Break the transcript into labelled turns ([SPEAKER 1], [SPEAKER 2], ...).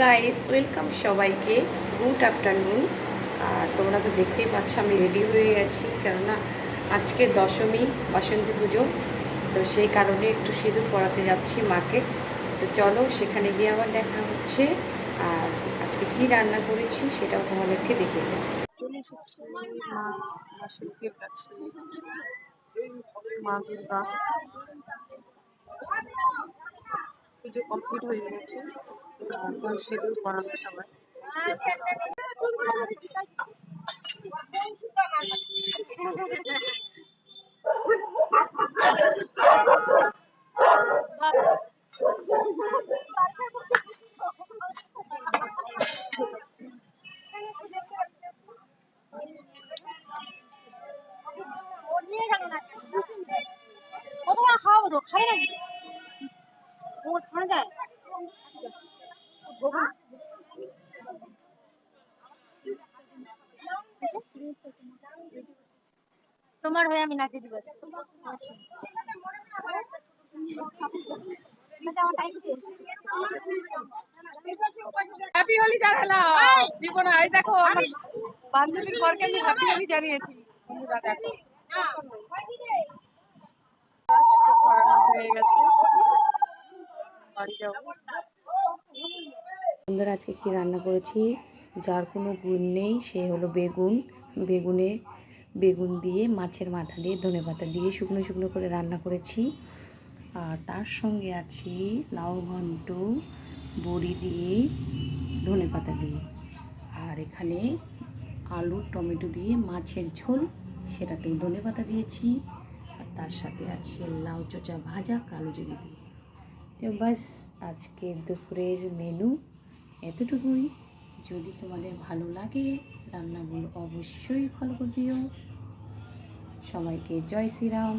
[SPEAKER 1] Guys welcome সবাইকে। Good afternoon আর তোমরা তো দেখতেই পাচ্ছ, আমি রেডি হয়ে গেছি কেননা আজকে দশমী, বাসন্তী পুজো। তো সেই কারণে একটু সিঁদুর পড়াতে যাচ্ছি মাকে। তো চলো, সেখানে গিয়ে আবার দেখা হচ্ছে। আর আজকে কি রান্না করেছি, সেটাও তোমাদেরকে দেখিয়ে দেবো।
[SPEAKER 2] পুজো কমপ্লিট হয়ে গেছে। সিঁদুর পরাবে সবাই।
[SPEAKER 3] তোমার হয়ে আমি নাচে দিব।
[SPEAKER 2] হ্যাপি হোলি জানালাম। জীবনে এই দেখো বান্ধবীর পরকে আমি হ্যাপি হোলি জানিয়েছি। হয়ে
[SPEAKER 1] বন্ধুরা আজকে কি রান্না করেছি? যার কোনো গুণ নেই সে হলো বেগুন। বেগুনে বেগুন দিয়ে, মাছের মাথা দিয়ে, ধনে পাতা দিয়ে শুকনো শুকনো করে রান্না করেছি। আর তার সঙ্গে আছে লাউ ঘন্ট, বড়ি দিয়ে, ধনে পাতা দিয়ে। আর এখানে আলু, টমেটো দিয়ে মাছের ঝোল সেটাতেও ধনে পাতা দিয়েছি। আর তার সাথে আছে লাউ চোচা ভাজা, কালো জিরে দিয়ে। তো বাস, আজকের দুপুরের মেনু এতটুকুই। যদি তোমাদের ভালো লাগে রান্নাগুলো অবশ্যই ফলো করে দিও। সবাইকে জয় শ্রীরাম।